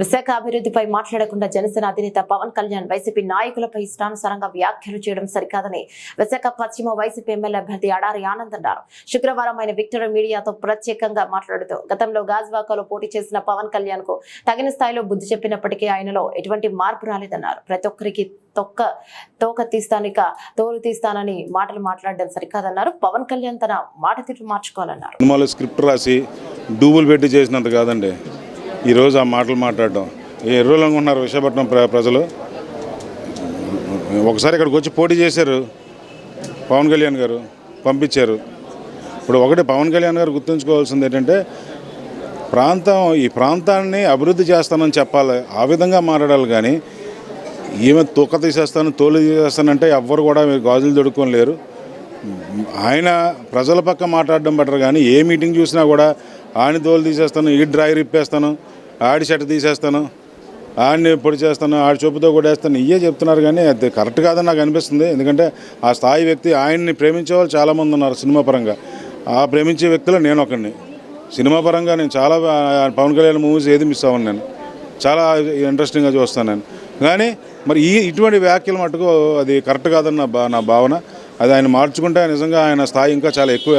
విశాఖ అభివృద్ధిపై మాట్లాడకుండా జనసేన అధినేత పవన్ కళ్యాణ్ వైసీపీ నాయకులపై ఇష్టానుసారంగా వ్యాఖ్యలు చేయడం సరికాదని విశాఖ పశ్చిమ వైసీపీ ఎమ్మెల్యే అభ్యర్థి అడారి ఆనంద్ అన్నారు. శుక్రవారం ఆయన విక్టరీ మీడియాతో ప్రత్యేకంగా మాట్లాడుతూ గతంలో గాజువాకలో పోటీ చేసిన పవన్ కళ్యాణ్కు తగిన స్థాయిలో బుద్ధి చెప్పినప్పటికీ ఆయనలో ఎటువంటి మార్పు రాలేదన్నారు. ప్రతి ఒక్కరికి తొక్క తోక తీస్తానిక తోలు తీస్తానని మాటలు మాట్లాడడం సరికాదన్నారు. పవన్ కళ్యాణ్ తన మాట తీరు మార్చుకోవాలన్నారు. సినిమాలో స్క్రిప్ట్ రాసి డూబుల్ పెట్టి చేసినంత కాదండి. ఈరోజు ఆ మాటలు మాట్లాడడం. ఏ ఎర్రోలంగా ఉన్నారు విశాఖపట్నం ప్ర ప్రజలు? ఒకసారి ఇక్కడికి వచ్చి పోటీ చేశారు పవన్ కళ్యాణ్ గారు పంపించారు. ఇప్పుడు ఒకటి పవన్ కళ్యాణ్ గారు గుర్తుంచుకోవాల్సింది ఏంటంటే ప్రాంతం ఈ ప్రాంతాన్ని అభివృద్ధి చేస్తానని చెప్పాలి ఆ విధంగా మాట్లాడాలి కానీ ఈమె తూక తీసేస్తాను తోలు తీసేస్తానంటే ఎవ్వరు కూడా మీరు గాజులు దొడుక్కొని లేరు. ఆయన ప్రజల పక్క మాట్లాడడం బెటర్ కానీ ఏ మీటింగ్ చూసినా కూడా ఆడిని తోలు తీసేస్తాను ఈ డ్రాయర్ ఇప్పేస్తాను ఆడి షర్ట్ తీసేస్తాను ఆడిని పొడి చేస్తాను ఆడి చూపుతో వేస్తాను ఇవే చెప్తున్నారు కానీ అది కరెక్ట్ కాదని నాకు అనిపిస్తుంది. ఎందుకంటే ఆ స్థాయి వ్యక్తి ఆయన్ని ప్రేమించే వాళ్ళు చాలామంది ఉన్నారు సినిమా పరంగా. ఆ ప్రేమించే వ్యక్తులు నేను ఒకరిని సినిమా పరంగా నేను చాలా పవన్ కళ్యాణ్ మూవీస్ ఏది మిస్ అవ్వను నేను. చాలా ఇంట్రెస్టింగ్గా చూస్తాను నేను. కానీ మరి ఈ ఇటువంటి వ్యాఖ్యలు మటుకు అది కరెక్ట్ కాదని నా నా భావన. అది ఆయన మార్చుకుంటే నిజంగా ఆయన స్థాయి ఇంకా చాలా ఎక్కువ